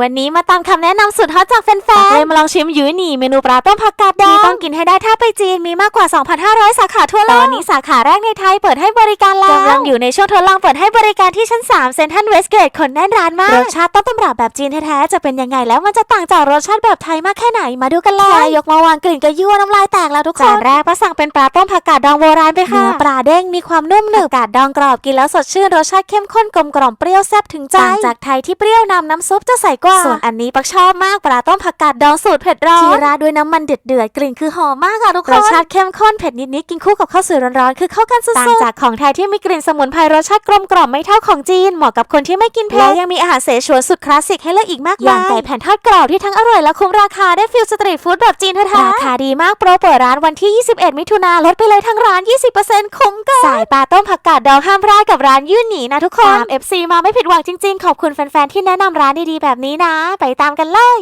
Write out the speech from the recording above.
วันนี้มาตามคำแนะนำสุดฮอตจากแฟนๆเลยมาลองชิมหยูหนี่ เมนูปลาต้มผักกาดดองที่ต้องกินให้ได้ถ้าไปจีนมีมากกว่า 2,500 สาขาทั่วโลก ตอนนี้สาขาแรกในไทยเปิดให้บริการแล้วกำลังอยู่ในช่วงทดลองเปิดให้บริการที่ชั้น 3 เซ็นทรัลเวสเกตคนแน่นร้านมาก รสชาติต้นตำรับแบบจีนแท้ๆ จะเป็นยังไงแล้วมันจะต่างจากรสชาติแบบไทยมากแค่ไหนมาดูกันเลยแค่ยกมาวางกลิ่นก็ยั่วน้ำลายแตกแล้วทุกคนจานแรกป้าสั่งเป็นปลาต้มผักกาดดองโบราณไปค่ะเนื้อปลาเด้งมีความนุ่มหนึบผักกาดดองกรอบกินแล้วสดชื่นรสชาติเข้มข้นกลมกล่อมเปรี้ยวแซ่บถึงใจต่างจากไทยที่เปรี้ยวนำน้ำซุปจะใสกว่า ส่วนอันนี้ปักชอบมากปลาต้มผักกาดดองสูตรเผ็ดร้อนที่ราดด้วยน้ำมันเดือดเดือดๆกลิ่นคือหอมมากค่ะทุกคนรสชาติเข้มข้นเผ็ดนิดๆกินคู่กับข้าวสวยร้อนๆคือเข้ากันสุดๆต่างจากของไทยที่มีกลิ่นสมุนไพรรสชาติกลมกล่อมไม่เท่าของจีนเหมาะกับคนที่ไม่กินเผ็ดและยังมีอาหารเสฉวนสุดคลาสสิกให้เลือกอีกมากมายอย่างไก่แผ่นทอดกรอบที่ทั้งอร่อยและคุ้มราคาได้ฟิลสตรีทฟู้ดแบบจีนแท้ๆราคาดีมากโปรเปิดร้านวันที่ 21 มิถุนาลดไปเลยทั้งร้าน 20%คุ้มเกินสายปลาต้มผักกาดดองห้ามพลาดกับร้านยื่นหนีนะทุกคนตาม FC มาไม่ผิดหวังจริงๆ ขอบคุณแฟนๆที่แนะนำร้านดีๆแบบนี้นะ ไปตามกันเลย